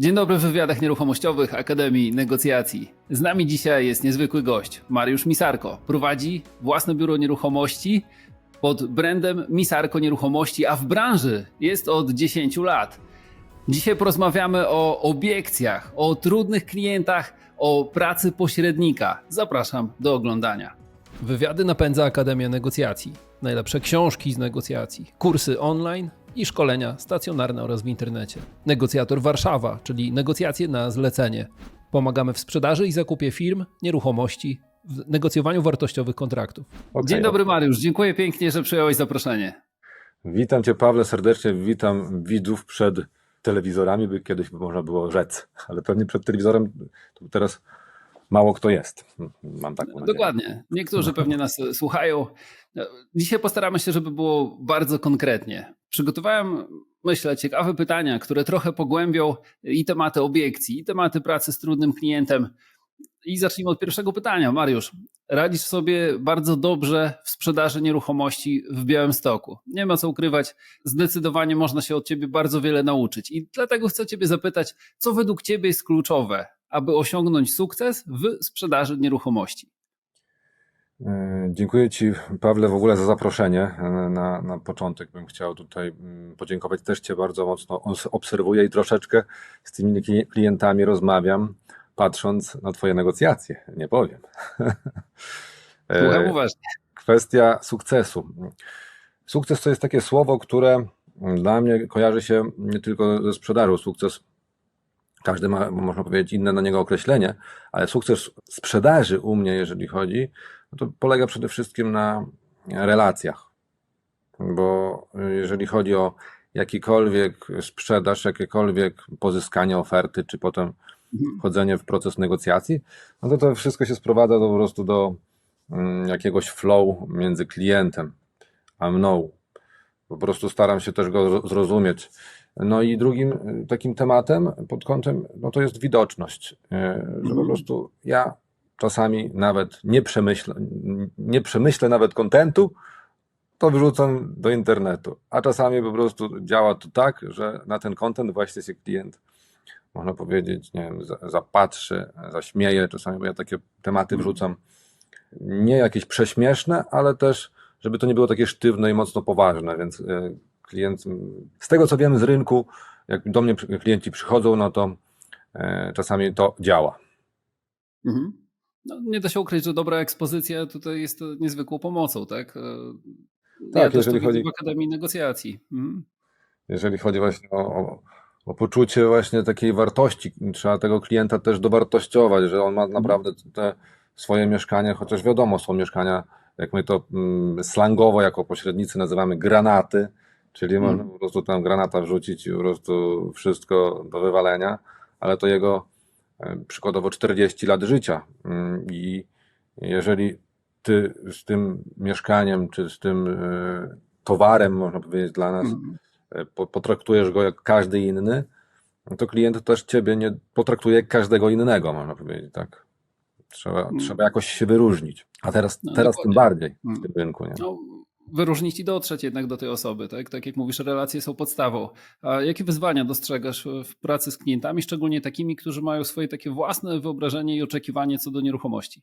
Dzień dobry w wywiadach nieruchomościowych Akademii Negocjacji. Z nami dzisiaj jest niezwykły gość, Mariusz Misarko. Prowadzi własne biuro nieruchomości pod brandem Misarko Nieruchomości, a w branży jest od 10 lat. Dzisiaj porozmawiamy o obiekcjach, o trudnych klientach, o pracy pośrednika. Zapraszam do oglądania. Wywiady napędza Akademia Negocjacji. Najlepsze książki z negocjacji, kursy online i szkolenia stacjonarne oraz w internecie. Negocjator Warszawa, czyli negocjacje na zlecenie. Pomagamy w sprzedaży i zakupie firm, nieruchomości, w negocjowaniu wartościowych kontraktów. Okej, Dzień dobry Mariusz, dziękuję pięknie, że przyjąłeś zaproszenie. Witam Cię, Pawle, serdecznie. Witam widzów przed telewizorami, by kiedyś by można było rzec, ale pewnie przed telewizorem to teraz mało kto jest. Mam taką nadzieję. Dokładnie. Niektórzy pewnie nas słuchają. Dzisiaj postaramy się, żeby było bardzo konkretnie. Przygotowałem, myślę, ciekawe pytania, które trochę pogłębią i tematy obiekcji, i tematy pracy z trudnym klientem. I zacznijmy od pierwszego pytania. Mariusz, radzisz sobie bardzo dobrze w sprzedaży nieruchomości w Białymstoku. Nie ma co ukrywać, zdecydowanie można się od ciebie bardzo wiele nauczyć. I dlatego chcę ciebie zapytać, co według ciebie jest kluczowe, aby osiągnąć sukces w sprzedaży nieruchomości? E, Dziękuję Ci, Pawle, w ogóle za zaproszenie. E, Na, na początek bym chciał tutaj mm, podziękować. Też Cię bardzo mocno obserwuję i troszeczkę z tymi kli- klientami rozmawiam, patrząc na Twoje negocjacje. Nie powiem. E, Słucham uważnie. Kwestia sukcesu. Sukces to jest takie słowo, które dla mnie kojarzy się nie tylko ze sprzedażą. Sukces, każdy ma, można powiedzieć, inne na niego określenie, ale sukces sprzedaży u mnie, jeżeli chodzi, no to polega przede wszystkim na relacjach. Bo jeżeli chodzi o jakikolwiek sprzedaż, jakiekolwiek pozyskanie oferty, czy potem wchodzenie w proces negocjacji, no to to wszystko się sprowadza do, po prostu do mm, jakiegoś flow między klientem a mną. Po prostu staram się też go zro- zrozumieć. No i drugim takim tematem pod kątem, no to jest widoczność, y, że po Mhm. prostu ja czasami nawet nie przemyślę, nie przemyślę nawet kontentu, to wrzucam do internetu. A czasami po prostu działa to tak, że na ten kontent właśnie się klient, można powiedzieć, nie wiem, za- zapatrzy, zaśmieje. Czasami bo ja takie tematy wrzucam nie jakieś prześmieszne, ale też, żeby to nie było takie sztywne i mocno poważne, więc e, klient, z tego co wiem z rynku, jak do mnie klienci przychodzą, no to e, czasami to działa. Mhm. No, nie da się ukryć, że dobra ekspozycja tutaj jest niezwykłą pomocą, tak? E, Tak, ja też jeżeli chodzi- w Akademii Negocjacji. Mhm. Jeżeli chodzi właśnie o, o, o poczucie właśnie takiej wartości, trzeba tego klienta też dowartościować, że on ma naprawdę te swoje mieszkania, chociaż wiadomo, są mieszkania, jak my to mm, slangowo jako pośrednicy nazywamy granaty, czyli Mhm. można po prostu tam granata wrzucić i po prostu wszystko do wywalenia, ale to jego przykładowo 40 lat życia Mm, i jeżeli ty z tym mieszkaniem, czy z tym e, towarem, można powiedzieć dla nas, Mhm. e, po- potraktujesz go jak każdy inny, no to klient też ciebie nie potraktuje jak każdego innego, można powiedzieć, tak. Trzeba, Mm. trzeba jakoś się wyróżnić. A teraz, No, teraz tym bardziej w Mm. tym rynku, nie? No, wyróżnić i dotrzeć jednak do tej osoby, tak? Tak jak mówisz, relacje są podstawą. A jakie wyzwania dostrzegasz w pracy z klientami, szczególnie takimi, którzy mają swoje takie własne wyobrażenie i oczekiwanie co do nieruchomości?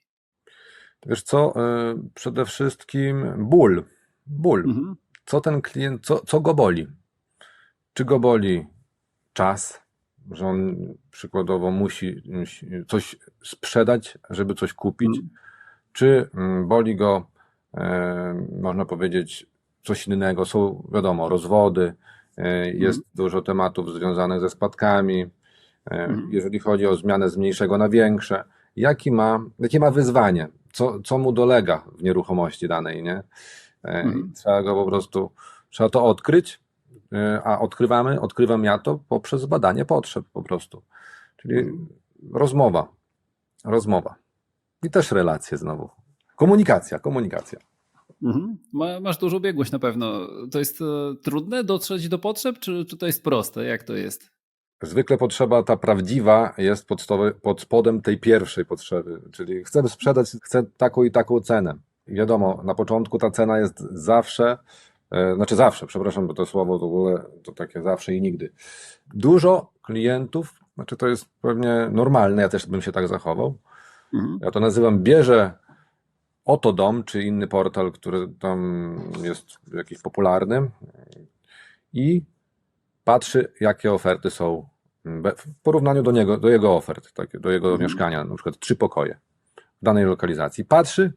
Wiesz co, e, przede wszystkim ból. Ból. Mhm. Co ten klient, co, co go boli? Czy go boli czas, że on przykładowo musi coś sprzedać, żeby coś kupić? Mhm. czy mm, boli go, można powiedzieć, coś innego. Są, wiadomo, rozwody, e, jest dużo tematów związanych ze spadkami. E, Mhm. Jeżeli chodzi o zmianę z mniejszego na większe, jaki ma, jakie ma wyzwanie, co, co mu dolega w nieruchomości danej, nie? E, Mhm. Trzeba go po prostu, trzeba to odkryć, e, a odkrywamy, odkrywam ja to poprzez badanie potrzeb po prostu. Czyli Mhm. rozmowa, rozmowa. I też relacje znowu. Komunikacja, komunikacja. Mhm. Ma, masz dużą biegłość na pewno. To jest e, trudne dotrzeć do potrzeb, czy, czy to jest proste? Jak to jest? Zwykle potrzeba ta prawdziwa jest pod, pod spodem tej pierwszej potrzeby, czyli chcę sprzedać, chcę taką i taką cenę. I wiadomo, na początku ta cena jest zawsze, e, znaczy zawsze, przepraszam, bo to słowo w ogóle to takie zawsze i nigdy. Dużo klientów Znaczy, to jest pewnie normalne, ja też bym się tak zachował. Mhm. Ja to nazywam bierze oto dom, czy inny portal, który tam jest jakiś popularny i patrzy, jakie oferty są w porównaniu do niego, do jego ofert, tak, do jego Mhm. mieszkania, na przykład trzy pokoje w danej lokalizacji. Patrzy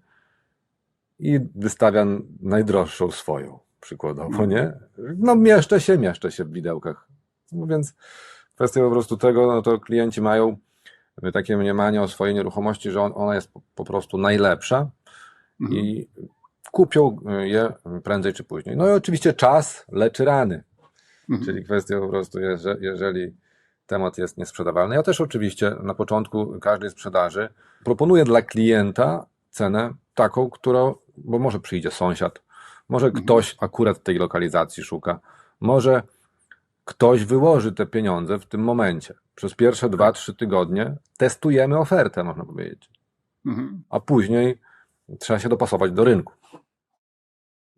i wystawia najdroższą swoją, przykładowo, nie? No mieszczę się, mieszczę się w widełkach. No więc kwestia po prostu tego, no to klienci mają takie mniemanie o swojej nieruchomości, że on, ona jest po, po prostu najlepsza Mhm. i kupią je prędzej czy później. No i oczywiście czas leczy rany, Mhm. czyli kwestia po prostu, jeże- jeżeli temat jest niesprzedawalny. Ja też oczywiście na początku każdej sprzedaży proponuję dla klienta cenę taką, którą, bo może przyjdzie sąsiad, może Mhm. ktoś akurat tej lokalizacji szuka, może ktoś wyłoży te pieniądze w tym momencie. Przez pierwsze dwa, trzy tygodnie testujemy ofertę, można powiedzieć, Mhm. a później trzeba się dopasować do rynku.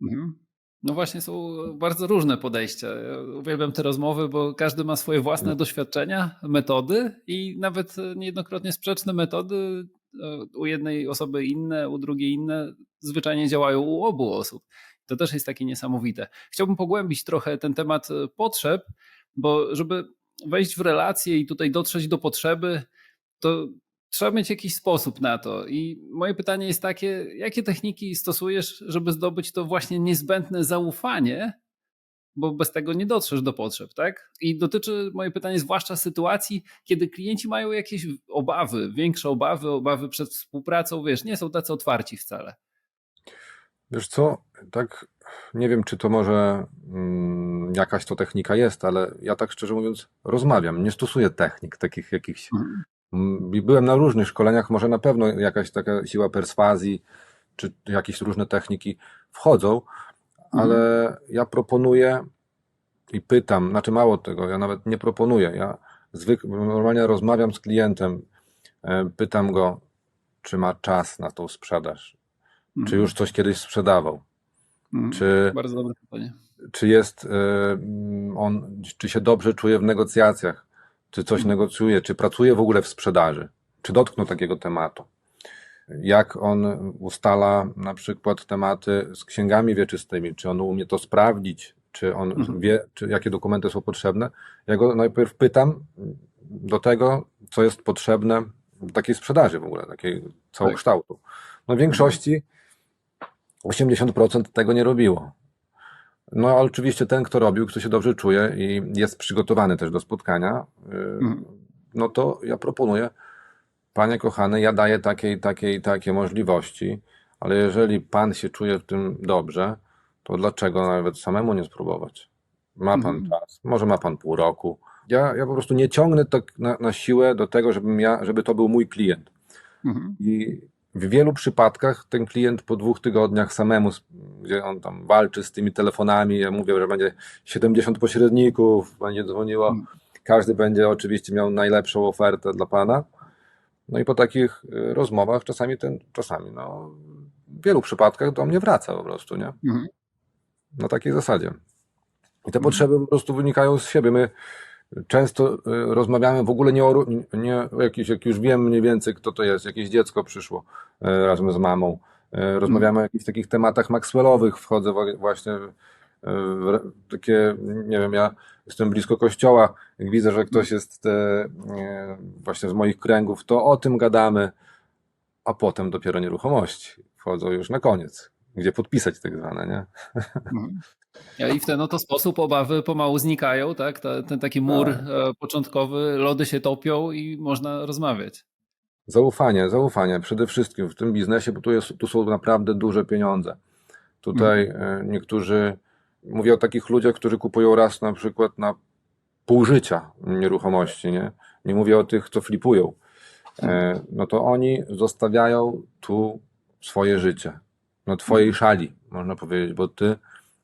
Mhm. No właśnie są bardzo różne podejścia. Ja uwielbiam te rozmowy, bo każdy ma swoje własne doświadczenia, metody i nawet niejednokrotnie sprzeczne metody e, u jednej osoby inne, u drugiej inne zwyczajnie działają u obu osób. To też jest takie niesamowite. Chciałbym pogłębić trochę ten temat e, potrzeb, bo żeby wejść w relacje i tutaj dotrzeć do potrzeby, to trzeba mieć jakiś sposób na to. I moje pytanie jest takie, jakie techniki stosujesz, żeby zdobyć to właśnie niezbędne zaufanie, bo bez tego nie dotrzesz do potrzeb, tak? I dotyczy moje pytanie zwłaszcza sytuacji, kiedy klienci mają jakieś obawy, większe obawy, obawy przed współpracą, wiesz, nie są tacy otwarci wcale. Wiesz co, tak nie wiem, czy to może mm, jakaś to technika jest, ale ja tak szczerze mówiąc rozmawiam, nie stosuję technik takich jakichś. Mhm. Mm, Byłem na różnych szkoleniach, może na pewno jakaś taka siła perswazji, czy jakieś różne techniki wchodzą, ale ja proponuję i pytam, znaczy mało tego, ja nawet nie proponuję, ja zwykle, normalnie rozmawiam z klientem, e, pytam go, czy ma czas na tą sprzedaż, czy już coś kiedyś sprzedawał, Mhm. czy, Bardzo dobre pytanie. czy jest e, on, czy się dobrze czuje w negocjacjach, czy coś negocjuje, czy pracuje w ogóle w sprzedaży, czy dotknął takiego tematu. Jak on ustala na przykład tematy z księgami wieczystymi, czy on umie to sprawdzić, czy on Mhm. wie, czy jakie dokumenty są potrzebne. Ja go najpierw pytam do tego, co jest potrzebne w takiej sprzedaży w ogóle, takiej całokształtu. No w większości 80% tego nie robiło. No oczywiście ten, kto robił, kto się dobrze czuje i jest przygotowany też do spotkania, yy, Mhm. no to ja proponuję, panie kochany, ja daję takie i takie możliwości, ale jeżeli pan się czuje w tym dobrze, to dlaczego nawet samemu nie spróbować? Ma pan Mhm. czas, może ma pan pół roku. Ja, ja po prostu nie ciągnę tak na, na siłę do tego, żebym ja, żeby to był mój klient. Mhm. I w wielu przypadkach ten klient po dwóch tygodniach samemu, gdzie on tam walczy z tymi telefonami, ja mówię, że będzie 70 pośredników, będzie dzwoniło, Mm. każdy będzie oczywiście miał najlepszą ofertę dla pana. No i po takich y, rozmowach czasami ten, czasami, no, w wielu przypadkach do mnie wraca po prostu, nie? Mhm. Na takiej zasadzie. I te Mhm. potrzeby po prostu wynikają z siebie. My często y, rozmawiamy w ogóle nie o, nie jakiś, jak już wiem mniej więcej kto to jest, jakieś dziecko przyszło y, razem z mamą. Y, Rozmawiamy o jakichś takich tematach Maxwellowych, wchodzę właśnie w, w takie, nie wiem, ja jestem blisko kościoła, jak widzę, że ktoś jest e, e, właśnie z moich kręgów, to o tym gadamy, a potem dopiero nieruchomości wchodzą już na koniec, gdzie podpisać tak zwane, nie? Mhm. Ja I w ten oto sposób obawy pomału znikają, tak? Ta, ten taki mur Tak. e, początkowy, lody się topią i można rozmawiać. Zaufanie, zaufanie przede wszystkim w tym biznesie, bo tu, jest, tu są naprawdę duże pieniądze. Tutaj e, niektórzy, mówię o takich ludziach, którzy kupują raz na przykład na pół życia nieruchomości, nie? Nie mówię o tych, co flipują. E, No to oni zostawiają tu swoje życie. Na twojej szali, można powiedzieć, bo ty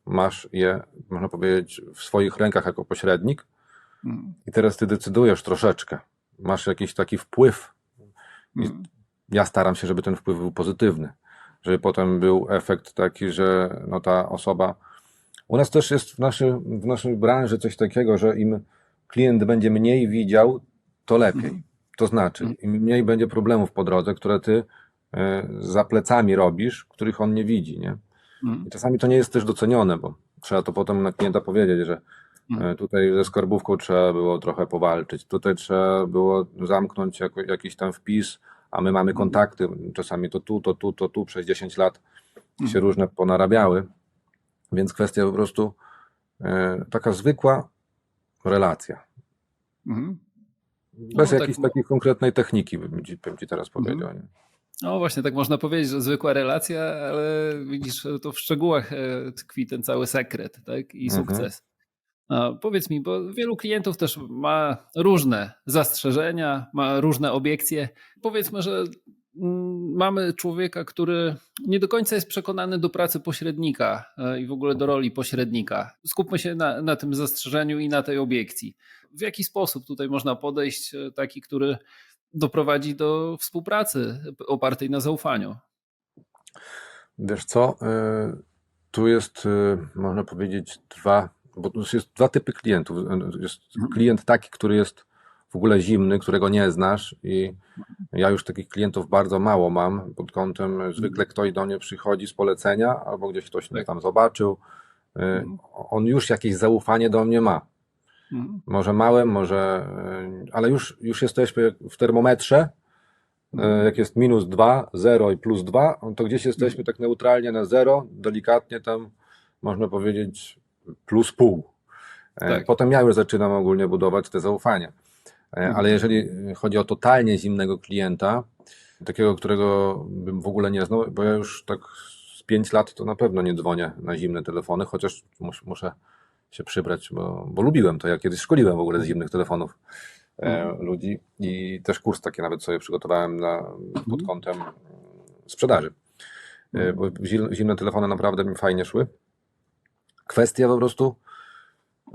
masz je, można powiedzieć, w swoich rękach jako pośrednik Mhm. i teraz ty decydujesz troszeczkę. Masz jakiś taki wpływ Ja staram się, żeby ten wpływ był pozytywny, żeby potem był efekt taki, że no ta osoba. U nas też jest w, naszy, w naszej branży coś takiego, że im klient będzie mniej widział, to lepiej. Mhm. To znaczy, Mhm. im mniej będzie problemów po drodze, które ty e, za plecami robisz, których on nie widzi, nie? Mhm. I czasami to nie jest też docenione, bo trzeba to potem na klienta powiedzieć, że Mhm. e, tutaj ze skarbówką trzeba było trochę powalczyć, tutaj trzeba było zamknąć jako, jakiś tam wpis, a my mamy Mhm. kontakty, czasami to tu, to tu, to tu, przez 10 lat się Mhm. różne ponarabiały, więc kwestia po prostu e, taka zwykła relacja. Mhm. Bez tak jakiejś mo- takiej konkretnej techniki, bym ci, bym ci teraz powiedział. Nie? No właśnie, tak można powiedzieć, że zwykła relacja, ale widzisz, to w szczegółach e, tkwi ten cały sekret tak? i sukces. Powiedz mi, bo wielu klientów też ma różne zastrzeżenia, ma różne obiekcje. Powiedzmy, że mm, mamy człowieka, który nie do końca jest przekonany do pracy pośrednika e, i w ogóle do roli pośrednika. Skupmy się na, na tym zastrzeżeniu i na tej obiekcji. W jaki sposób tutaj można podejść, e, taki, który doprowadzi do współpracy opartej na zaufaniu? Wiesz co, y, tu jest, można powiedzieć, dwa, bo tu jest dwa typy klientów. Jest Mhm. klient taki, który jest w ogóle zimny, którego nie znasz i ja już takich klientów bardzo mało mam pod kątem, zwykle ktoś do mnie przychodzi z polecenia albo gdzieś ktoś mnie Tak. tam zobaczył, y, Mhm. on już jakieś zaufanie do mnie ma. Mhm. Może małe, może, y, ale już, już jesteśmy w termometrze, E, Jak jest minus 2, 0 i plus 2, to gdzieś jesteśmy tak neutralnie na 0, delikatnie tam można powiedzieć plus pół. E, Tak. Potem ja już zaczynam ogólnie budować te zaufanie. E, Mhm. Ale jeżeli chodzi o totalnie zimnego klienta, takiego, którego bym w ogóle nie znał, bo ja już tak z 5 lat to na pewno nie dzwonię na zimne telefony, chociaż mus, muszę się przybrać, bo, bo lubiłem to. Ja kiedyś szkoliłem w ogóle z zimnych telefonów e, Mhm. ludzi i też kurs taki nawet sobie przygotowałem na, pod Mhm. kątem sprzedaży. Mhm. Bo zim- zimne telefony naprawdę mi fajnie szły. Kwestia po prostu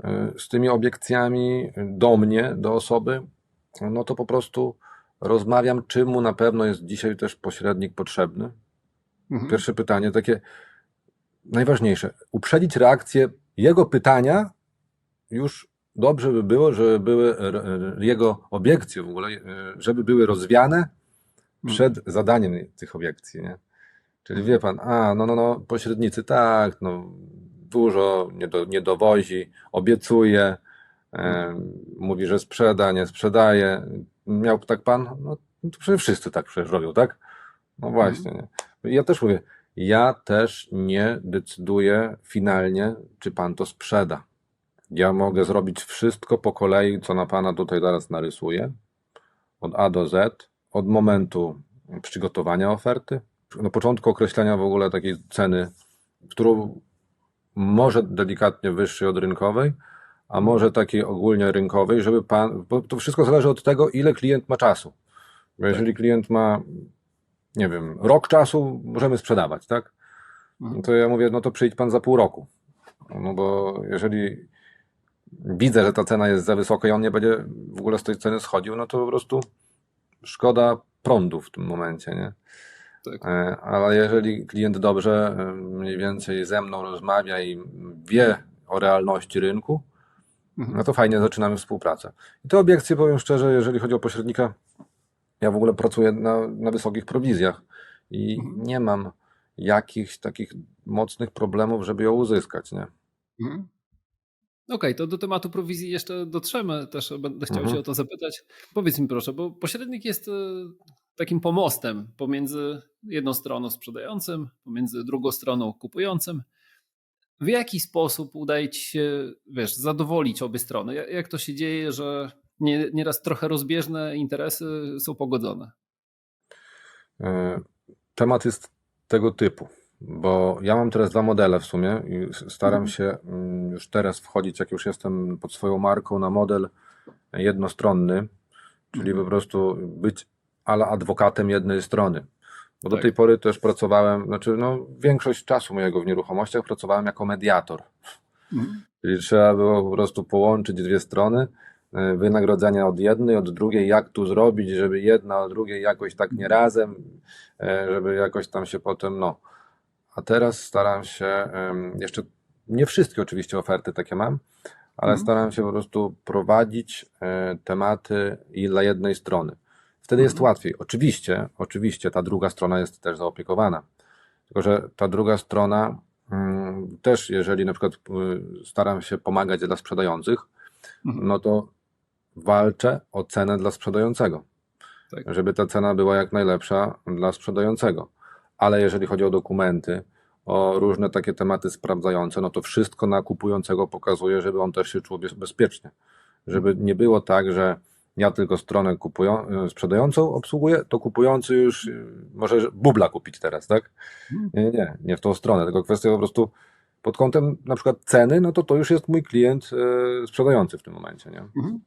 e, z tymi obiekcjami do mnie, do osoby, no to po prostu rozmawiam, czym mu na pewno jest dzisiaj też pośrednik potrzebny. Mhm. Pierwsze pytanie, takie najważniejsze, uprzedzić reakcję jego pytania, już dobrze by było, żeby były r- r- jego obiekcje w ogóle, e, żeby były rozwiane przed zadaniem tych obiekcji, nie? Czyli wie pan, a, no, no, no, pośrednicy, tak, no, dużo nie, do, nie dowozi, obiecuje, mówi, że sprzeda, nie sprzedaje. Miał tak pan? No, to przecież wszyscy tak przecież robią, tak? No właśnie, nie? Ja też mówię, ja też nie decyduję finalnie, czy pan to sprzeda. Ja mogę zrobić wszystko po kolei, co na pana tutaj zaraz narysuję, od A do Z, od momentu przygotowania oferty, na początku określenia w ogóle takiej ceny, którą może delikatnie wyższej od rynkowej, a może takiej ogólnie rynkowej, żeby pan, bo to wszystko zależy od tego, ile klient ma czasu. Bo jeżeli klient ma, nie wiem, rok czasu, możemy sprzedawać, tak? Mhm. No to ja mówię, no to przyjdź pan za pół roku. No bo jeżeli widzę, że ta cena jest za wysoka i on nie będzie w ogóle z tej ceny schodził, no to po prostu szkoda prądu w tym momencie, nie? Tak. E, Ale jeżeli klient dobrze e, mniej więcej ze mną rozmawia i wie o realności rynku, Mhm. no to fajnie zaczynamy współpracę. I te obiekcje, powiem szczerze, jeżeli chodzi o pośrednika, ja w ogóle pracuję na, na wysokich prowizjach i Mhm. nie mam jakichś takich mocnych problemów, żeby ją uzyskać, nie? Mhm. Okej, to do tematu prowizji jeszcze dotrzemy. Też będę chciał Mhm. się o to zapytać. Powiedz mi proszę, bo pośrednik jest e, takim pomostem pomiędzy jedną stroną sprzedającym, pomiędzy drugą stroną kupującym. W jaki sposób udaje ci się, wiesz, zadowolić obie strony? Jak, to się dzieje, że nie, nieraz trochę rozbieżne interesy są pogodzone? E, Temat jest tego typu, bo ja mam teraz dwa modele w sumie i staram Mhm. się mm, już teraz wchodzić, jak już jestem pod swoją marką, na model jednostronny, czyli Mhm. po prostu być ala adwokatem jednej strony. Bo do Tak. tej pory też pracowałem, znaczy no, większość czasu mojego w nieruchomościach pracowałem jako mediator. Mhm. Czyli trzeba było po prostu połączyć dwie strony, e, wynagrodzenia od jednej, od drugiej, jak tu zrobić, żeby jedna od drugiej jakoś tak nie razem, e, żeby jakoś tam się potem, no. A teraz staram się, jeszcze nie wszystkie oczywiście oferty takie mam, ale Mhm. staram się po prostu prowadzić e, tematy i dla jednej strony. Wtedy jest Mhm. łatwiej. Oczywiście, oczywiście ta druga strona jest też zaopiekowana. Tylko, że ta druga strona mm, też, jeżeli na przykład y, staram się pomagać dla sprzedających, Mhm. no to walczę o cenę dla sprzedającego. Tak. Żeby ta cena była jak najlepsza dla sprzedającego. Ale jeżeli chodzi o dokumenty, o różne takie tematy sprawdzające, no to wszystko na kupującego pokazuje, żeby on też się czuł bez- bezpiecznie. Żeby nie było tak, że ja tylko stronę kupują, y, sprzedającą obsługuję, to kupujący już y, może bubla kupić teraz, tak? Mhm. Nie, nie, nie, w tą stronę, tylko kwestia po prostu pod kątem na przykład ceny, no to to już jest mój klient y, sprzedający w tym momencie, nie? Mhm.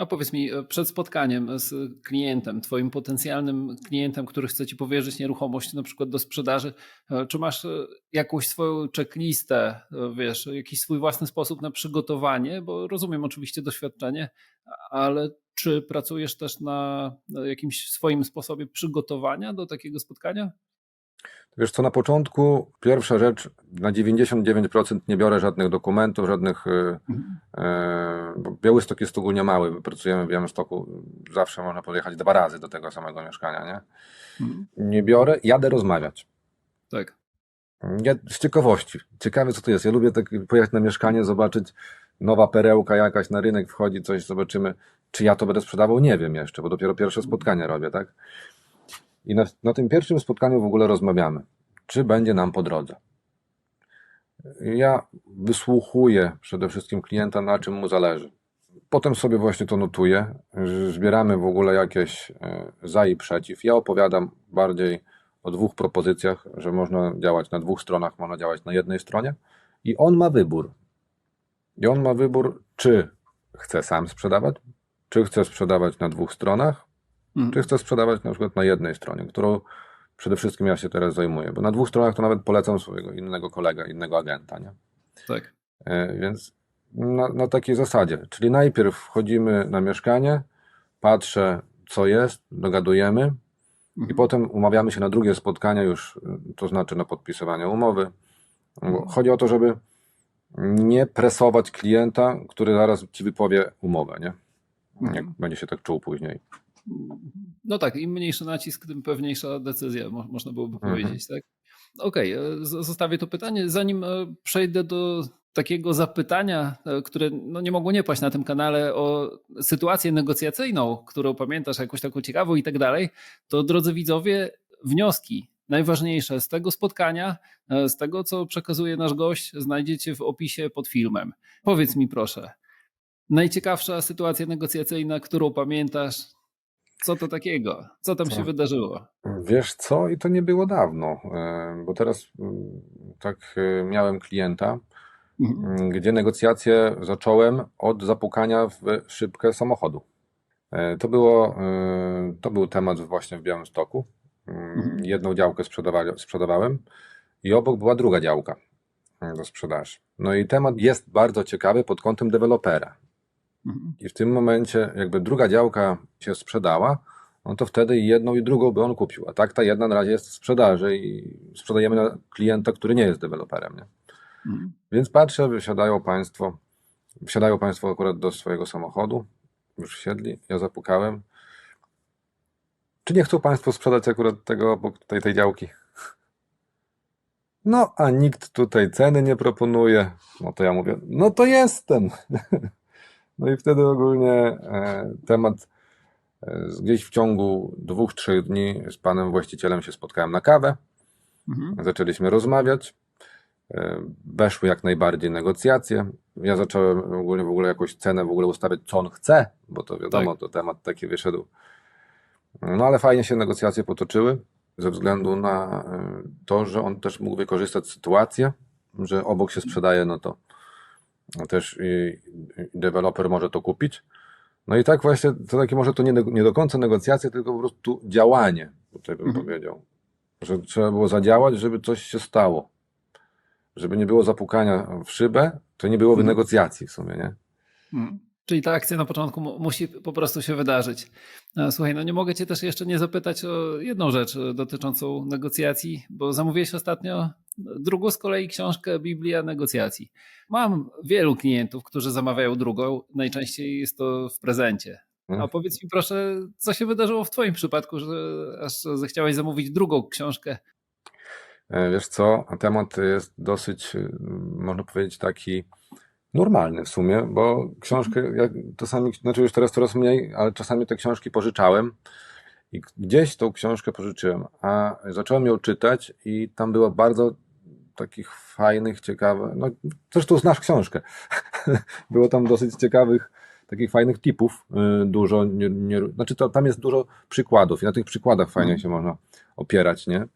A powiedz mi, e, przed spotkaniem z klientem, twoim potencjalnym klientem, który chce ci powierzyć nieruchomość na przykład do sprzedaży, e, czy masz e, jakąś swoją checklistę, wiesz, jakiś swój własny sposób na przygotowanie, bo rozumiem oczywiście doświadczenie, ale czy pracujesz też na jakimś swoim sposobie przygotowania do takiego spotkania? Wiesz co, na początku pierwsza rzecz, na 99% nie biorę żadnych dokumentów, żadnych, y, Mhm. e, Białystok jest ogólnie mały, my pracujemy w Białymstoku, zawsze można podjechać dwa razy do tego samego mieszkania, nie? Mhm. Nie biorę, jadę rozmawiać. Tak. Ja z ciekawości. Ciekawe, co to jest. Ja lubię tak pojechać na mieszkanie, zobaczyć nowa perełka jakaś na rynek wchodzi, coś zobaczymy. Czy ja to będę sprzedawał? Nie wiem jeszcze, bo dopiero pierwsze spotkanie robię, tak? I na, na tym pierwszym spotkaniu w ogóle rozmawiamy. Czy będzie nam po drodze? Ja wysłuchuję przede wszystkim klienta, na czym mu zależy. Potem sobie właśnie to notuję, zbieramy w ogóle jakieś e, za i przeciw. Ja opowiadam bardziej o dwóch propozycjach, że można działać na dwóch stronach, można działać na jednej stronie i on ma wybór. I on ma wybór, czy chce sam sprzedawać, czy chce sprzedawać na dwóch stronach, Mhm. czy chce sprzedawać na przykład na jednej stronie, którą przede wszystkim ja się teraz zajmuję, bo na dwóch stronach to nawet polecam swojego innego kolegę, innego agenta, nie? Tak. E, Więc na, na takiej zasadzie, czyli najpierw wchodzimy na mieszkanie, patrzę co jest, dogadujemy i Mhm. potem umawiamy się na drugie spotkanie już, to znaczy na podpisywanie umowy. Mhm. Chodzi o to, żeby nie presować klienta, który zaraz ci wypowie umowę, nie? Jak Mhm. będzie się tak czuł później. No tak, im mniejszy nacisk, tym pewniejsza decyzja, mo- można byłoby Mhm. powiedzieć, tak? Okej, e, z- zostawię to pytanie. Zanim e, przejdę do takiego zapytania, e, które no nie mogło nie paść na tym kanale o sytuację negocjacyjną, którą pamiętasz, jakąś taką ciekawą i tak dalej, to drodzy widzowie, wnioski najważniejsze z tego spotkania, e, z tego, co przekazuje nasz gość, znajdziecie w opisie pod filmem. Powiedz mi proszę, najciekawsza sytuacja negocjacyjna, którą pamiętasz, co to takiego? Co tam Co? się wydarzyło? Wiesz co, i to nie było dawno, e, bo teraz mm, tak e, miałem klienta, Mhm. mm, gdzie negocjacje zacząłem od zapukania w szybkę samochodu. E, To było, to był temat właśnie w Białymstoku. Mm, Mhm. Jedną działkę sprzedawa- sprzedawałem i obok była druga działka do sprzedaży. No i temat jest bardzo ciekawy pod kątem dewelopera. Mhm. I w tym momencie, jakby druga działka się sprzedała, no to wtedy jedną i drugą by on kupił. A tak ta jedna na razie jest w sprzedaży i sprzedajemy na klienta, który nie jest deweloperem. Nie? Mhm. Więc patrzę, wysiadają Państwo, wsiadają Państwo akurat do swojego samochodu, już wsiedli, ja zapukałem. Czy nie chcą Państwo sprzedać akurat tego tej, tej działki? No, a nikt tutaj ceny nie proponuje. No to ja mówię, no to jestem. No i wtedy ogólnie e, temat e, gdzieś w ciągu dwóch, trzech dni z panem właścicielem się spotkałem na kawę. Mhm. Zaczęliśmy rozmawiać. e, Weszły jak najbardziej negocjacje. Ja zacząłem ogólnie w ogóle jakąś cenę w ogóle ustawiać, co on chce, bo to wiadomo, Tak. to temat taki wyszedł. No ale fajnie się negocjacje potoczyły ze względu na to, że on też mógł wykorzystać sytuację, że obok się sprzedaje, no to też deweloper może to kupić. No i tak właśnie, to takie może to nie, nie do końca negocjacje, tylko po prostu działanie, tutaj bym Mhm. powiedział. Że trzeba było zadziałać, żeby coś się stało. Żeby nie było zapukania w szybę, to nie byłoby Mhm. negocjacji w sumie, nie? Mhm. Czyli ta akcja na początku mu- musi po prostu się wydarzyć. E, Słuchaj, no nie mogę cię też jeszcze nie zapytać o jedną rzecz e, dotyczącą negocjacji, bo zamówiłeś ostatnio drugą z kolei książkę Biblia negocjacji. Mam wielu klientów, którzy zamawiają drugą, najczęściej jest to w prezencie. A Mhm. powiedz mi proszę, co się wydarzyło w twoim przypadku, że aż zechciałeś zamówić drugą książkę? E, Wiesz co, temat jest dosyć, można powiedzieć, taki normalny w sumie, bo książkę, ja czasami, znaczy już teraz coraz mniej, ale czasami te książki pożyczałem i gdzieś tą książkę pożyczyłem, a zacząłem ją czytać i tam było bardzo takich fajnych, ciekawych, no zresztą znasz książkę, było tam dosyć ciekawych, takich fajnych tipów, y, dużo, nie, nie, znaczy to, tam jest dużo przykładów i na tych przykładach fajnie Mhm. się można opierać, nie?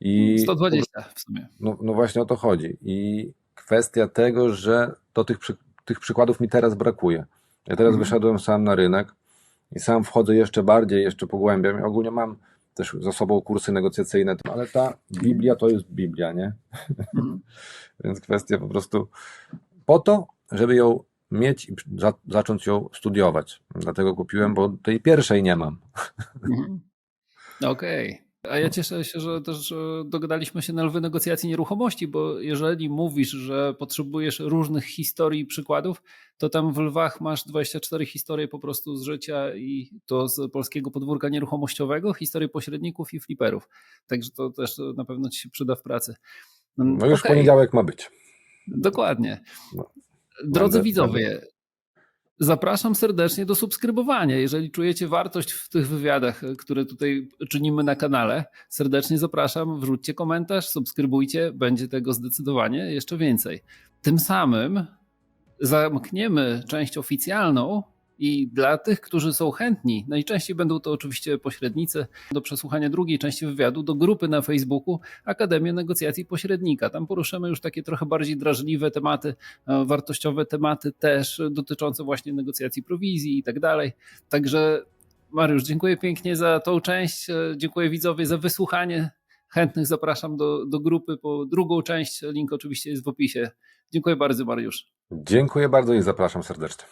I 120 w sumie. no, no właśnie o to chodzi. I kwestia tego, że do tych, przy, tych przykładów mi teraz brakuje. Ja teraz Mhm. wyszedłem sam na rynek i sam wchodzę jeszcze bardziej, jeszcze pogłębiam. Ja ogólnie mam też za sobą kursy negocjacyjne, ale ta Biblia to jest Biblia, nie? Mhm. Więc kwestia po prostu po to, żeby ją mieć i za, zacząć ją studiować. Dlatego kupiłem, bo tej pierwszej nie mam. Mhm. Okej. A ja cieszę się, że też dogadaliśmy się na lwy negocjacji nieruchomości, bo jeżeli mówisz, że potrzebujesz różnych historii i przykładów, to tam w lwach masz 24 historie po prostu z życia i to z polskiego podwórka nieruchomościowego, historie pośredników i fliperów. Także to też na pewno ci się przyda w pracy. No już Okej. poniedziałek ma być. Dokładnie. No. Drodzy widzowie, zapraszam serdecznie do subskrybowania. Jeżeli czujecie wartość w tych wywiadach, e, które tutaj czynimy na kanale, serdecznie zapraszam, wrzućcie komentarz, subskrybujcie, będzie tego zdecydowanie jeszcze więcej. Tym samym zamkniemy część oficjalną i dla tych, którzy są chętni, najczęściej będą to oczywiście pośrednicy, do przesłuchania drugiej części wywiadu, do grupy na Facebooku Akademia Negocjacji Pośrednika. Tam poruszymy już takie trochę bardziej drażliwe tematy, e, wartościowe tematy też dotyczące właśnie negocjacji prowizji i tak dalej. Także Mariusz, dziękuję pięknie za tą część. E, Dziękuję widzowie za wysłuchanie. Chętnych zapraszam do, do grupy po drugą część. Link oczywiście jest w opisie. Dziękuję bardzo, Mariusz. Dziękuję bardzo i zapraszam serdecznie.